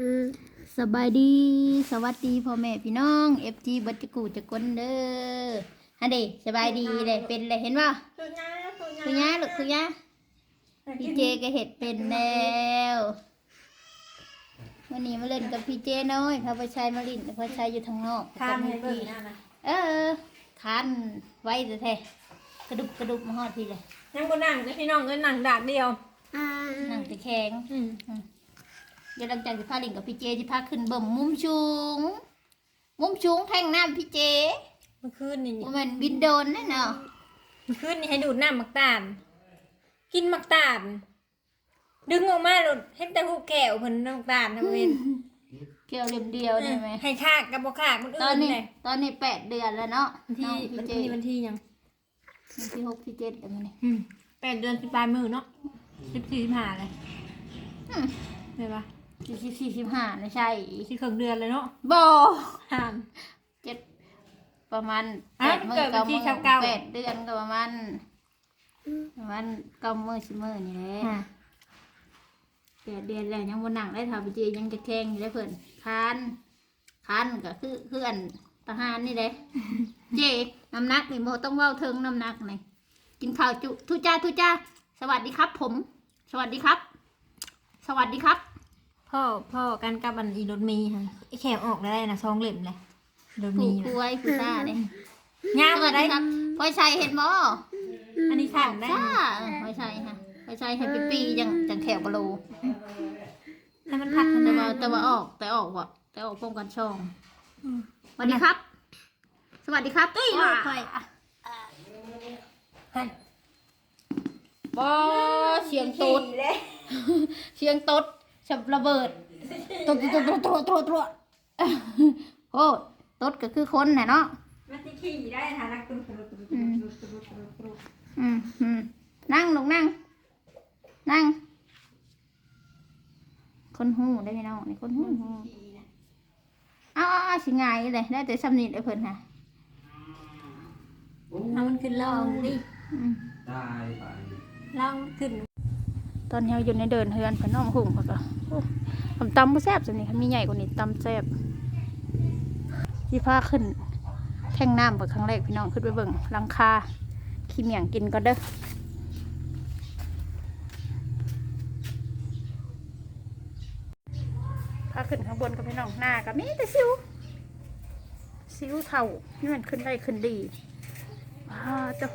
อืมสบายดี สวัสดีพ่อแม่พี่น้องเอฟจีบัจจกูจะกนเด้อฮันเดสบายดีเลยเป็นเลยเห็นป่ะคือยาคือยาคือยะลูกคือยะพี่เจก็เห็ดเป็นแล้ววันนี้มาเล่นกับพี่เจน้อยพระประชัยมาลินพระประชัยอยู่ทางนอกทานให้กับเบิ่งพี่นะนะเออคันไว้แต่แท้กระดุกกระดุกมาฮอดพี่เลยยังบ่นั่งเด้อพี่น้องเอ้ยนั่งดากเดียวอ่านั่งตะแคงอืม เดี๋ยวหลังจากที่พาลิงกับพี่เจที่พาขึ้นเบิ่มมุมสูงมุมสูงแท่งน้ำพี่เจเมื่อคืนนี่ว่ามันบินโดนแน่เนาะเมื่อคืนนี่ให้ดูดน้ำมักตาลกินมักตาลดึงออกมาหลุดเห็นแต่หูแก้วเพิ่นน้ำตาลทำเป็นเกี่ยวเรียมเดียวได้ไหมให้คากกับบ่คากมันตอนอื่นนี้เลยตอนนี้แปดเดือนแล้วเนาะวันที่น้องวันพี่เจที่วันที่ยัง วันที่หกที่เจ็ดแล้วมั้งเนี่ยอืมแปดเดือนสิบปลายมือเนาะสิบสี่สิบห้าเลยอืมเห็นปะ สี่สิบสี่สิบห้านะใช่สิครึ่งเดือนเลยเนาะบอทานเจ็ดประมาณอะแปดมันมื้เกิดวันที่เก้าแปดเดือนก็ประมาณประมาณเก้ามื้อสิบมื้อนี่แหละอ่าแปดเดือนแล้วยังบนหนังได้ทำพี่เจยังจะแข่งอยู่ได้เพิ่นคานคานก็คือคืออันทหารนี่แหละเจน้ำหนักนี่โมต้องเว้าเทิงน้ำหนักนี่กินข้าวจุทุจ้าทุจ้า สวัสดีครับ ผม สวัสดีครับ สวัสดีครับ พ่อพ่อกันกับอันอีรถมีค่ะไอ้แขวออกได้นะซองเล่มเลยรถผู้มีผู้ไว้ผู้ซ่าเนี่ยงามสวัสได้ ดีครับพ่อชัยเห็นบ่อันนี้สั่งได้ซ่าพ่อชัยฮะพ่อชัยให้ปีปีๆยังจังแขวกะโลให้มันพักแต่นะว่าแต่ว่าออกแต่ออกว่ะแต่ออกพร้อมกันช่องสวัสดีครับ สวัสดีครับตุ้ยลูกข่อยบอเสียงตดเสียงตด ฉับระเบิดตดตดตดตดตดตดโอ้ตดก็คือคนน่ะเนาะมันจะขี่ได้ค่ะนักตุ้มตุ้มตุ้มอืมตุ้มตุ้มตุ้มตุ้มอืมอืมนั่งลงนั่ง นั่ง คนหูได้พี่น้องนี่คนหูอ้าวอ้าวสิงายเลยได้แต่สำนีได้เพิ่นค่ะเอามันขึ้นลองดิอืมได้ไปลองขึ้น ตอนนี้เราอยู่ในเดินเฮือนเพิ่นน้องหุ่งเพิ่นก็ โอ้ทำตำบ่แซ่บจังนี่มีใหญ่กว่านี้ตำแซ่บสิพาขึ้น แท่งน้ำเปิดครั้งแรกพี่น้องขึ้นไปเบิ่งลังคาขี้เมียงกินก็เด้อพาขึ้นข้างบนกับพี่น้องหน้าก็มีแต่สิวสิวเท่านี่มันขึ้นได้ขึ้นดีว้าเจ้า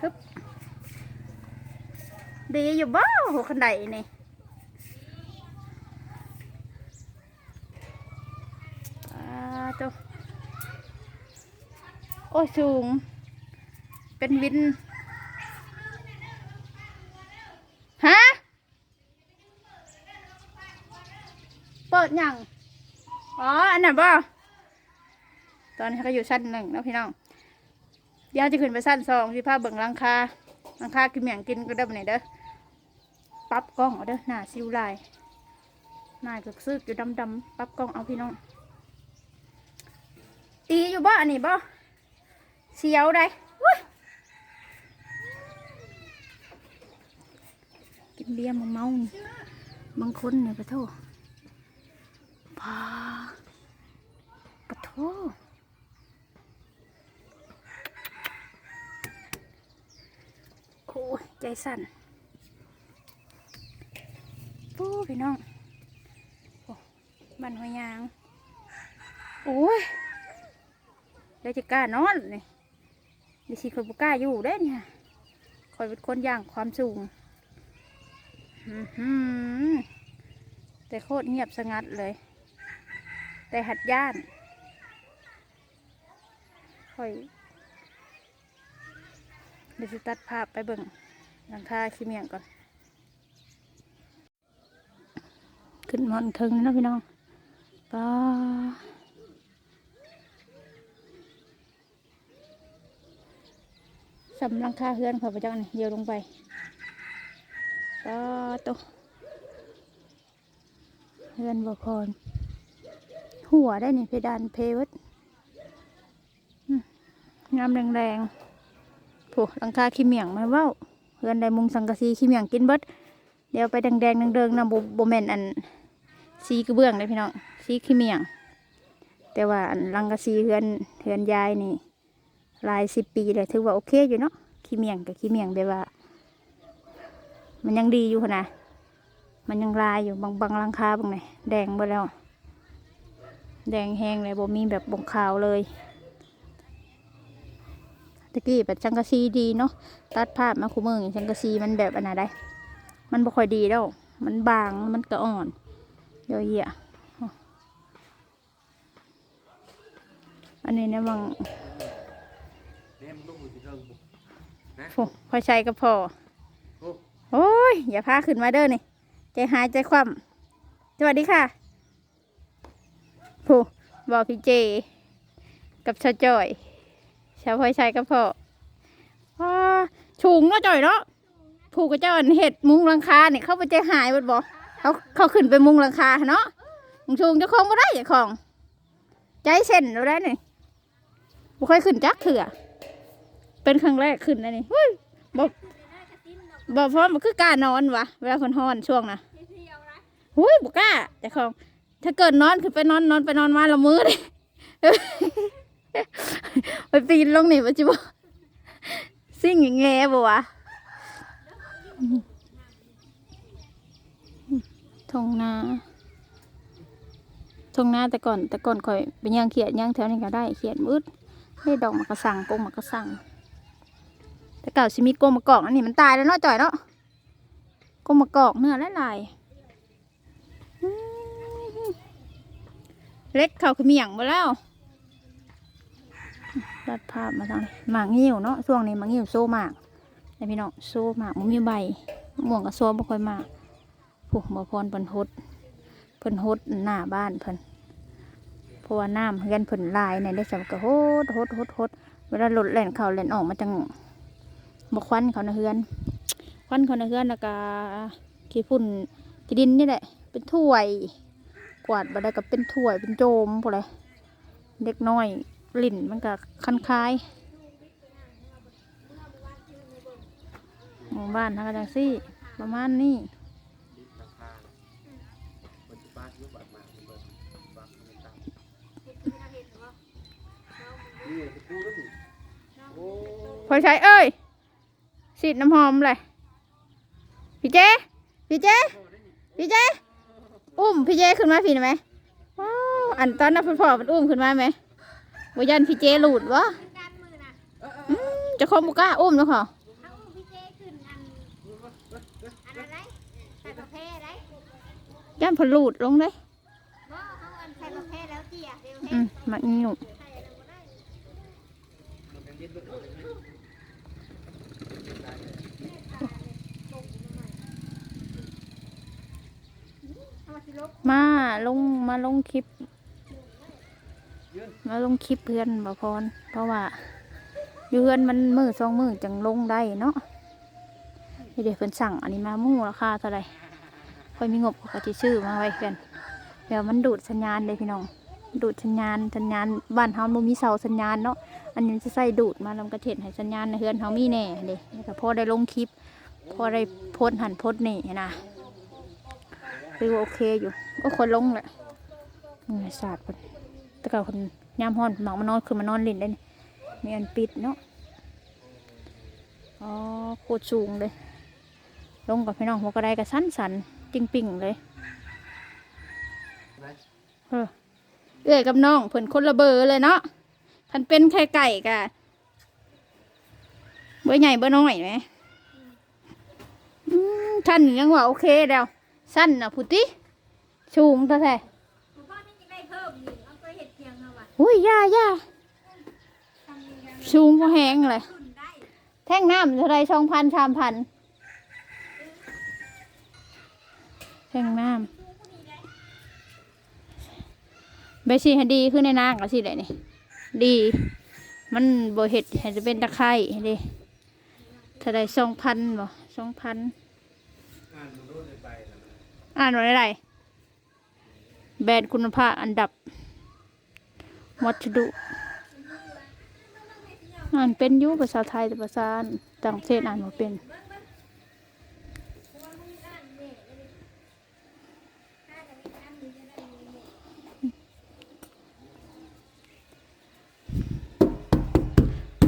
ฮึบดีอยู่บ้าหัวขันไดนี่ว้าวเจ้า โอ้ย สูง เป็นวิน ฮะ เปิดยังอ๋อ อันนั้นบ่ตอนนี้เขาอยู่ชั้นหนึ่งแล้วพี่น้อง เดี๋ยวจะขึ้นไปชั้นสองที่ภาพเบิ่งลังคาลังคากินเหมียงกินก็ได้ปะเนี่ยเด้อปรับกล้องเอาเด้อหน้าซิวลายหน้าก็ซึกอยู่ดำๆปรับกล้องเอาพี่น้อง ตีอยู่บ่อันนี้บ่ เสียวได้กินเบียร์มาเมาบางคนเนี่ยปะโทพาปะโทโอ้ยใจสั่นปู้พี่น้องโอ้บันหอยยาง โอ้ยแล้วจะกล้านอนนี่ ดิสิคอยบุกล้าอยู่ได้เนี่ยคอยเป็นคนย่างความสูงแต่โคตรเงียบสงัดเลย แต่หัดย่านคอยเดี๋ยวจะตัดภาพไปเบิ่งหลังคาขี้เมียงก่อน ขึ้นมอนเคิงนะพี่น้องป้า สำลังคาเฮือนเขาไปจังนี่เดียวลงไปก็ตวเฮือนบพรหัวได้นี่เพดานเพวดอืมงามแรงๆผู้หลังคาขี้เหมียงมาเว้าเฮือนได้มุงสังกะสีขี้เหมียงกินเบิดเดี๋ยวไปแดงๆเดิงๆนะโบโบแมนอันสีกระเบื้องเลยพี่น้องสีขี้เมียง แต่ว่าอันลังกะสีเฮือนเฮือนยายนี่ หลายสิบปีเลยถือว่าโอเคอยู่เนาะขี้เมียงกับขี้เมียงแบบว่า มันยังดีอยู่นาดมันยังลายอยู่บางบางหลังคาบางไหนแดงหมดแล้ว แดงแห้งเลยบ่มีแบบบงขาวเลยตะกี้แบบจังกะซีดีเนาะตัดภาพมาคู่มืออย่างจังกะซีมันแบบอันไหนได้มันบ่ค่อยดีแล้ว มันบางมันก็อ่อนเดี๋ยวเหี้ยอันนี้เนี่ยมัง แม่มึงต้องมือที่เทิงปุ๊บ นะโอ้พอใช้ก็พอโอ้โอ้ย อย่าพาขึ้นมาเด้อนี่ ใจหายใจคว่ำสวัสดีค่ะผู้บอกพี่เจ กับชาวจอยชาวพอยชัยก็พอว้าชูงเนาะจอยเนาะผูกกับเจ้าอันเห็ดมุงหลังคาเนี่ยเขาไปใจหายหมดบ่เขาเขาขึ้นไปมุงหลังคาเนาะมึงชูงเจะคล้าของก็ได้อย่าของ ใจเส้นเราได้นี่บ่เคยขึ้นจักเถื่อ เป็นครั้งแรกขึ้นนะนี่เฮ้ยบ่บ่เพราะมันคือกล้านอนวะเวลาคนฮ้อนช่วงนะหุ้ยบ่กล้าแต่ของ ถ้าเกิดนอนขึ้นไปนอนนอนไปนอนมาละมือเลยไปปีนลงนี่ปัจจุบันซิ่งอย่างแงบ่วะทงนาทงนาแต่ก่อนแต่ก่อนข่อยเป็นย่างเขียดย่างแถวนี้ก็ได้เขียดมืดได้ดอกมะกระสังกงมะกระสัง แต่เก่าสิมีกงมะกอกอันนี้มันตายแล้วเนาะจ่อยเนาะกงมะกอกเนื้อลายเล็กเข่าคือมีอย่งมาแล้วตัดภาพมาทางนี้หมากงิ้วเนาะช่วงนี้หมากงิ้วโซ่หมากแต่พี่น้องโซ่หมากมันมีใบม่วงกับโซ่บ่ค่อยมากผู้บ่พรเพิ่นฮดเพิ่นฮดหน้าบ้านเพิ่นเพราะว่าน้ำเฮือนเพิ่นลายเนี่ยได้จับก็โฮดฮดโฮดโฮดเวลาหลดแหล่นเข้าแหล่นออกมาจัง บกควันเขาในเฮือน ควันเขาในเฮือนแล้วก็ขี้ฝุ่นขี้ดินนี่แหละ เป็นถ้วย กวาดมาได้ก็เป็นถ้วย เป็นโจมพวกอะไรเด็กน้อยลิ่นมันก็คันคายหมู่บ้านทางกระจังซี่ ประมาณนี้ดิบราคามันจะบ้านยุบแบบมาเบิดบ้านมันต่ำนี่จะพูดแล้วนี่โอ้พอใช้เอ้ย สีดน้ำหอมเลยพี่เจ พี่เจ พี่เจ อุ้มพี่เจขึ้นมาพี่หน่อยไหมว้าวอันตอนนั้นพ่อพ่อมันอุ้มขึ้นมาไหมว่ายันพี่เจหลุดวะอืมเจะคอมบุกล้าอุ้มแล้วค่ะเขาอุ้มพี่เจขึ้นอันอันอะไรใส่ประเภทอะไรยันเพนหลุดลงเลยบ่เขาอันใส่ประเภทแล้วเจียเดี๋ยวอืมมาอีหนุ่ม ใส่อะไรก็ได้ มาลงมาลงคลิป มาลงคลิปเพื่อนบ่พร เพราะว่าอยู่เพื่อนมันมือสองมือจังลงได้เนาะเดี๋ยวเพิ่นสั่งอันนี้มาหมู่ราคาเท่าไหร่ค่อยมีงบขาก็จะซื้อมาไว้กันเดี๋ยวมันดูดสัญญาณเลยพี่น้อง ดูดสัญญาณสัญญาณบ้านเฮาบ่มีเสาสัญญาณเนาะอันนี้จะใส่ดูดมาลำกระเทศให้สัญญาณในเฮือนเฮามีแน่เด้แล้วก็พอได้ลงคลิป พอได้โพสหันโพสนี่นะ คือโอเคอยู่ ก็คนลงแหละนี่ศาสตร์คนต่ก็คนยามฮ้อนหมากมานอนคือมานอนล่นได้มีอันปิดเนาะอ๋อโคตรสูงเลย ลงกับพี่น้องหัวกระไดกับสั้นสันจริงปิ่งเลยเออเอ้ยกับน้องเพิ่นคนละเบอร์เลยเนาะท่านเป็นไข่ไก่กะเบอร์ใหญ่เบอร์น้อยไหมอืมท่านยังว่าโอเคแล้ว สั้นนะพุติสูงตาแท้ผมพ่อนี่จะได้เพิ่มอยู่เอาไปเห็ดเพียงเอาว่ะอุ้ยย่าย่าทำยังไงสูงพอแหงเลยขึ้นได้แท่งน้ำเท่าไรสองพันสามพันแท่งน้ำใบชีให้ดีขึ้นในนางก็สิแหละนี่ดี มันบ่เห็ดให้จะเป็นตะไคร้ให้ดีเท่าไรสองพันบ่สองพัน อ่านว่าอะไร แบรนด์คุณภาพอันดับมัสดุอ่านเป็นยุภาษาไทยแต่ภาษาต่างประเทศอ่านว่าเป็น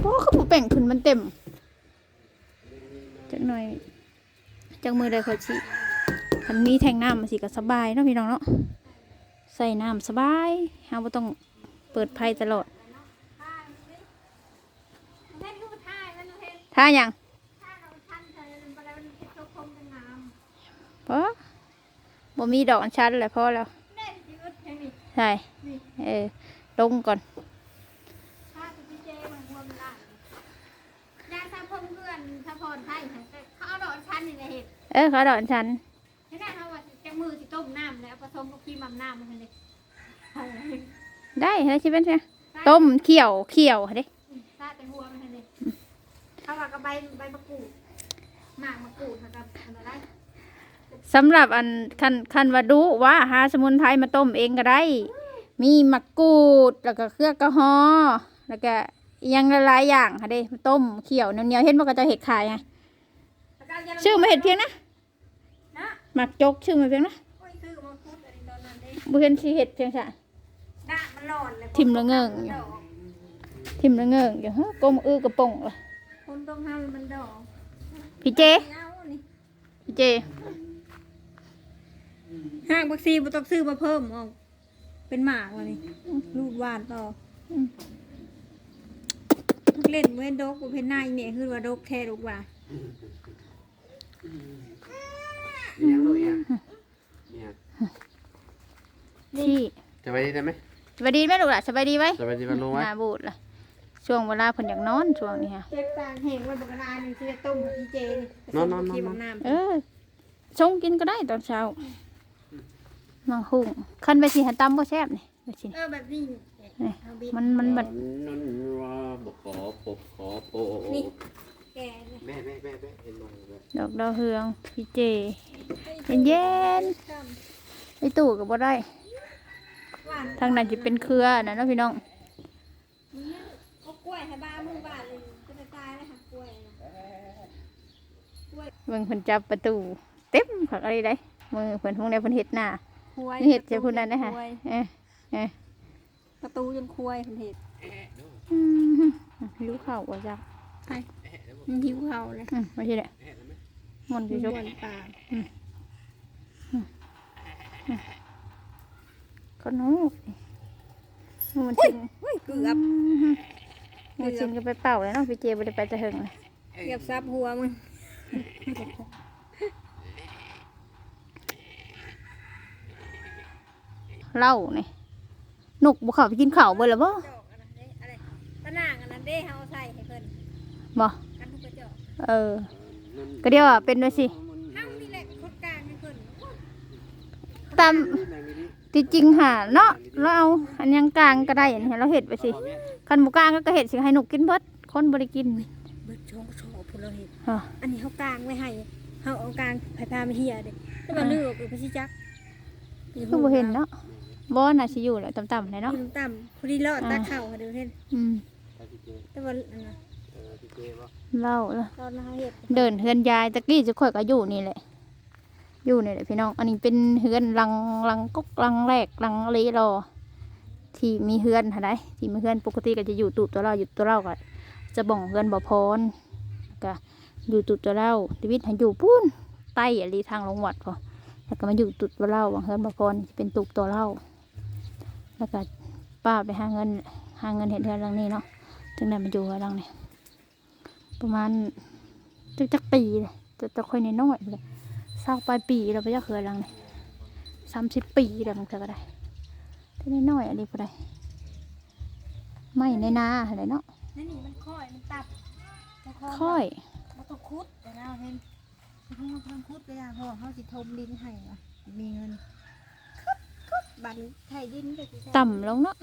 เพราะเขาแป่งขึ้นมันเต็ม จังหน่อย จังมือได้ขอชี้ คันมีแทงน้ำมาสิก็สบายเนาะพี่น้องเนาะใส่น้ำสบายเฮาบ่ต้องเปิดไฟตลอดเล่นรูปท่ายมันเห็นถ้าหยังท่าเราทันเธอมันไปแล้วมันเป็นตัวคมเป็นน้พอบ่มีดอกอัญชันแหละพอแล้วำเล่นชีวิตแค่นี้ใช่เออลงก่อนท่าพี่เจมันรวมละยาสะพมเพื่อนสะพรไทยเขาเอาดอกชั้นนี่ในเห็ดเออเขาดอกอัญชัน มือที่ต้มน้ำแล้วผสมกับขี้มัมน้ำมันเลยได้แล้วชิเป็นไงต้มเคี่ยวเคี่ยวเด้ซาแต่หัวมันเลยเขาว่ากับใบใบมะกรูดหมากมะกรูดกับอะไรสำหรับอันคันคันว่าดูว่าหาสมุนไพรมาต้มเองก็ได้ มีมะกรูดแล้วก็เครือกระหอแล้วก็อิหยังหลายๆอย่างค่ะเด้มาต้มเคี่ยวเหนียวๆเห็นว่าก็จะเห็ดขายไงชื่อมาเห็ดเพียงนะนะห มักจกชื่อมาเพียงนะโอ้ยคือมังคุดอะไรตอนนั้นได้บุเห็นสีเห็ดเพียงใช่ด่ามันหลอนเลยทิ่มละเงิงอยู่ทิมละเงิงอยู่ฮะกลมอื้อกระป่งเลยคนต้องห้ามมันดอกพี่เจเอานี่พี่เจห้างบักซีบ่ต้องซื้อมาเพิ่มเอาเป็นหมากวะนี่รูดวาดต่ออเล่นเว้นดกบ่เป็นหน้าอีเมคือว่าดกแท้ดกว่า มียังลูกเนี่ยเนี่ยที่จะไปดีได้ไหมสบายดีไหมลูกล่ะสบายดีไหมจะไปดีมันลงไหมหน้าบูดล่ะช่วงเวลาเพิ่นอยากนอนช่วงนี้ฮะเจ็บกลางแห้งไว้บักนานนี่สิได้ต้มกับพี่เจนี่นอนนอนนอนที่นบัอนกน้ำเออชงกินก็ได้ตอนเช้ามังหุงคันไปสิหันตำบ่แซ่บนี่ไปสิเออแบบนี้นี่เอาบิดมันมันบัดนั่นว่าบขอปบขอโปนี่ แก่เลยแม่แม่แม่แม่เห็นไหมแม่ดอกดาวเฮือง พี่เจ เย็นๆไอตู้ก็บ่ได้หวานทางนั้นจะเป็นเครือนะเนาะพี่น้องเอากล้วยให้บ้ามึงบ้านเลยจะตายแล้วค่ะกล้วยน่ะเบิ่งเพิ่นจับประตู เต็มผักอะไรได้มือเพิ่นคงได้เพิ่นเฮ็ดหน้าควายเฮ็ดจะพุ่นนั้นนะฮะควายเออเออประตูจนควายเพิ่นเฮ็ดอืมหิวข้าวว่าจักมัน หิวเขาเลยอืมไม่ใช่แหละมันสิจกวนปากก็นู้มันชินเฮ้ยเกือบมันชินก็ไปเป่าเลยเนาะพี่เจบ่ได้ไปจะหึงเลยเกือบซับหัวมึงเหล้านี่นกบ่เข้าไปกินข้าวเบิดแล้วบ่จอกอันนั้นเด้อะไรตะนางอันนั้นเด้เฮาใส่ให้เพิ่นบ่ เออ ก็เดียวอะเป็นด้วยสิเฮานี่แหละคนกลางให้เพิ่นตามที่จริงหาเนาะเราเอาอันยังกลางก็ได้อันนี้เราเห็ดไปสิคันหมูกลางก็เห็ดสิให้นกกินเบิดคนบ่ได้กินเบิดโชว์โชว์พุ่นเราเฮ็ดอะอันนี้เฮากลางไว้ให้เฮาเอากลางไผพามาเฮียเด้แต่ว่าลือออกไปสิจักคือบ่เห็นเนาะบ่น่าสิอยู่แหละต่ำๆเลยเนาะเนาะต่ำพอดีเลาะตาเข่าค่ะเดี๋ยวเห็นอืมไปพี่เจแต่ว่าอันนั้น เออพี่เจว่าเล่าเออตอนเฮาเฮ็ดเดินเฮือนยายตะกี้จะค่อยก็อยู่นี่แหละ อยู่นี่แหละพี่น้อง อันนี้เป็นเฮือนหลังหลังกกหลังแรกหลังเลรอ ที่มีเฮือนหาได้ที่มีเฮือนปกติก็จะอยู่ตูบตัวเราอยู่ตัวเราก็จะบ่องเฮือนบ่พรก็อยู่ตูบตัวเราชีวิตหันอยู่ปุ้นใต้อะไรทางลงวัดพอแล้วก็มาอยู่ตูบตัวเราวังเฮือนบ่พรจะเป็นตูบตัวเราแล้วก็ป้าไปหาเงินหาเงินเห็นเฮือนหลังนี้เนาะจึงได้มาอยู่เฮือนหลังนี้ ประมาณจักจักปีเลยจะจะค่อยน้อยๆเลยเศร้าปลายปีเราไปจะเฮือนหลังนี้สามสิบปีแล้วมันก็ได้แต่น้อยๆอันนี้พอได้ไม่ในนาอะไรเนาะนั่นนี่มันค่อยมันตับมันค่อยมันต้องคุดแต่เราเห็นเฮาทำคุดไปอะเพราะว่าเฮาสิทมดินให้ว่ะมีเงินคุดคุดบันไถดินก็สิใส่ต่ำลงเนาะ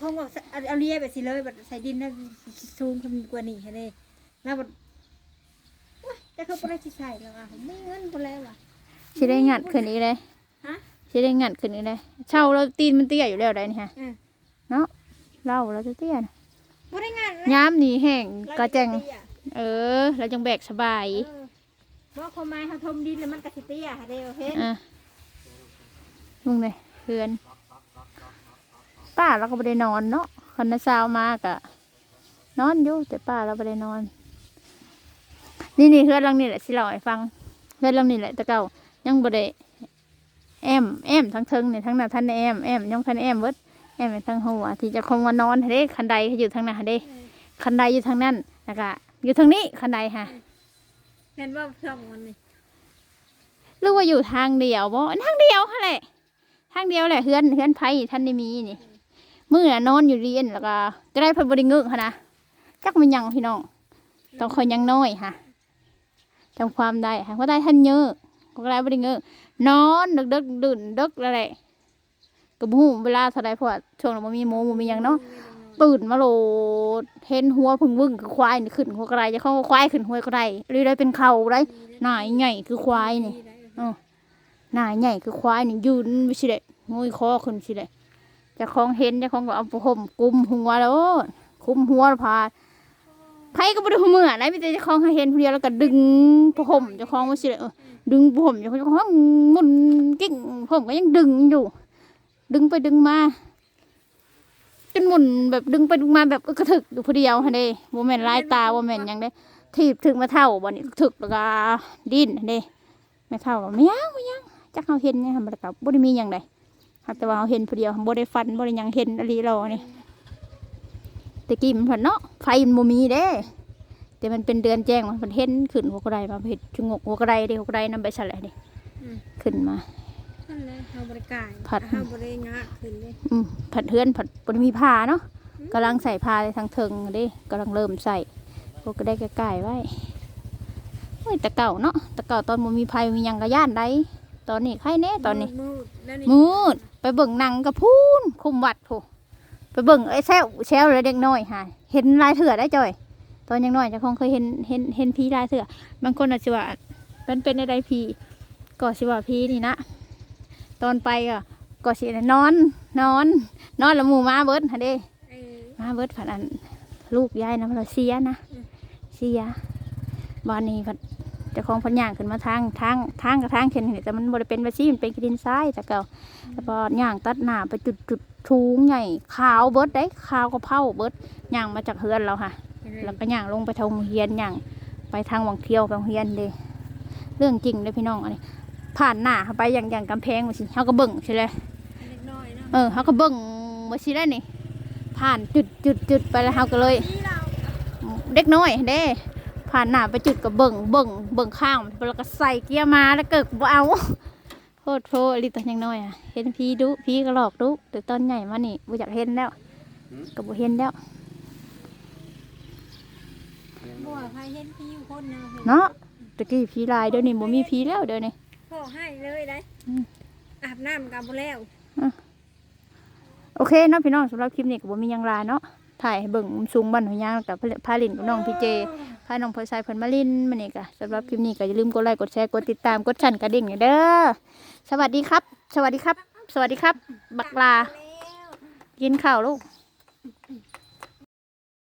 คงบอกเอาเอาเลียแบบสิเลยแบบใส่ดินแล้วสูงขึ้นกว่านี้ให้เลย แล้วแบบโอ๊ยแต่เขาบ่ได้สิใส่แล้วอะไม่เงินบ่แล้วอะสิได้งัดขึ้นอีกเลยฮะสิได้งัดขึ้นอีกเลยเช่าเราตีนมันเตี้ยอยู่แล้วได้นี่ฮะอืมเนาะเล่าเราจะเตี้ยนะบ่ได้งานย้ำนี่แห้งกระแจงเราสิเตี้ยเออเราจังแบกสบายเออบอกความหมายเขาทมดินแล้วมันกระสิเตี้ยเด้อเห็นอะมึงเลยเพื่อนป้าเราก็ไม่ได้นอนเนาะคันนาซาวมากอะนอนอยู่แต่ป้าเราไม่ได้นอน นี่นี่เฮือนหลังนี่แหละสิเล่าให้ฟังเฮือนหลังนี่แหละแต่เก่ายังบ่ได้แอมแอมทั้งเทิงนี่ทั้งหน้าท่านได้แอมแอมยังทันแอมเบิดแอมไปทั้งหัวที่เจะคงว่านอนเด้คันใดเขาอยู่ทางหน้าเด้คันใดอยู่ทางนั้นแล้วก็อยู่ทางนี้คันใดค่ะเห็นว่าชอบมันนี่หรือว่าอยู่ทางเดียวบ่ทางเดียวค่ะแหละทางเดียวแหละเฮือนเฮือนไผท่านได้มีนี่มื้อน่ะนอนอยู่เรียนแล้วก็ก็ได้เพิ่นบ่ได้เงึกหันนะจักมันยังพี่น้องต้องคอยยังน้อยค่ะ จำความได้ค่ะว่าได้ท่านเยอะก็ได้บ่ได้เงึกนอนดึกดึกดื่นดึกแล้วแหละก็บ่ฮู้เวลาเท่าใดเพราะช่วงนั้นบ่มีหมูบ่มีหยังเนาะตื่นมาโหลดเห็นหัวพึ่งวึ่งคือควายนี่ขึ้นหัวกระไดจะเข้าควายขึ้นหัวกระไดหรือได้เป็นเขาได้หน้าใหญ่คือควายนี่หน้าใหญ่คือควายนี่ยืนไม่ใช่เลยงอยคอขึ้นใช่เลยจะคลองเห็นจะคลองก็เอาผ้าห่มกุมหัวแล้ว คุมหัวแล้วพา ไผก็บ่ได้หัวเมื่อนะมีแต่เจะคองเห็นผู้เดียวแล้วก็ดึงผ้าห่มเจะคองไม่ใช่เลยเออดึงผ้าห่มเจะคองเจ้าของหมุนกิ้งผมก็ยังดึงอยู่ ดึงไปดึงมาจนหมุนแบบดึงไปดึงมาแบบกระถึกอยู่ผู้เดียวฮะเด้บ่แม่นลายตาบ่แม่นหยังเด้ถีบถึงมาเท่าบ่นี่ถึกแล้วก็ดิ้นเด้ไม่เท่าว่าไม่ยังไม่ยังจักเขาเห็นเนี่ยมันกับบ่ได้มีอย่างใดหากแต่ว่าเขาเห็นผู้เดียวบ่ได้ฟันบ่ได้หยังเห็นอะไรเรานี่ ตะกี้มันผันเนาะไฟมันบ่มีเด้แต่มันเป็นเดือนแจ้งมันเพิ่นเห็นขึ้นหัวกระไดมาเห็ดชงกหัวกระไดเด้หัวกระไดนำไปซะแหละนี่ขึ้นมานั่นแหละเฮาบริการผัดเฮาบริงะขึ้นเลยอืมผัดเฮือนผัดบ่ได้มีผ้าเนาะกำลังใส่ผ้าในทางเทิงเด้กำลังเริ่มใส่พวกก็ได้ใกล้ๆไว้โอ้ยแต่เก่าเนาะแต่เก่าตอนบ่มีภัยมีหยังก็ย่านใดตอนนี้ใครแน่ตอนนี้มืดแล้วนี่มืดไปเบิ่งหนังกับพูนคุมวัดโถ ไปเบิ่งไอ้แซวแซวเลยเด็กน้อยหาเห็นลายเถื่อได้จ่อย ตอนยังน้อยจะคงเคยเห็นเห็นเห็นผีลายเถื่อบางคนอาจจะว่ามันเป็นอะไรผีก็สิว่าผีนี่นะตอนไปก็ก็สินอน นอน นอนแล้วหมูมาเบิดฮะเด้เออมาเบิดผัดอันลูกยายนะมันเราเสียนะเสียบ้านนี้ผัดเจะคลองพันย่างขึ้นมาทางทางทางกับทางเข็นนี่แต่มันบริเป็นแบบซี่มันเป็นกระดินทรายแต่เก่าแล้วก็ย่างตัดหน้าไปจุดจุดทูงใหญ่ขาวเบิดได้ขาวก็เผาเบิดย่างมาจากเฮือนเราค่ะ แล้วก็ย่างลงไปทางโรงเฮียนย่างไปทางวังเที่ยวไปโรงเฮียนเด้เรื่องจริงเลยพี่น้องอันนี้ผ่านหน้าเขาไปอย่างอย่างกำแพงมาสิเขาก็เบิ่งใช่เลยเล็กน้อยเนาะเออเขาก็เบิ่งมาสิได้นี่ผ่านจุดจุดจุดไปแล้วเขาก็เลยนี่เราเด็กน้อยเด้ ผ่านหน้าไปจุดก็เบิ่งเบิ่งเบิ่งข้างแล้วก็ใส่เกียร์มาแล้วเกิดบ่เอาโทษโทษลิตอนยังน้อยอะเห็นพี่ดุพี่ก็หลอกดุแต่ตอนใหญ่มานี่บ่อยากเห็นแล้วก็บ่เห็นแล้วบัวพายเห็นพี่อยู่คนนะเนาะตะกี้พี่ลายเดี๋ยวนี้บ่มีพี่แล้วเดี๋ยวนี้พ่อให้เลยได้อืมอาบน้ำกับบ่แล้วโอเคเนาะพี่น้องสำหรับคลิปนี้ก็บ่มีหยังหลายเนาะ ถ่ายให้เบิ่งมุมสูงบ้านหัวยางกับพาลินกับน้องพี่เจพาน้องพลอยชายเพิ่นมาลินมานี่ก็สำหรับคลิปนี้ก็อย่าลืมกดไลค์กดแชร์กดติดตามกดสั่นกระดิ่งเด้อสวัสดีครับ สวัสดีครับ สวัสดีครับ บักลากินข้าวลูก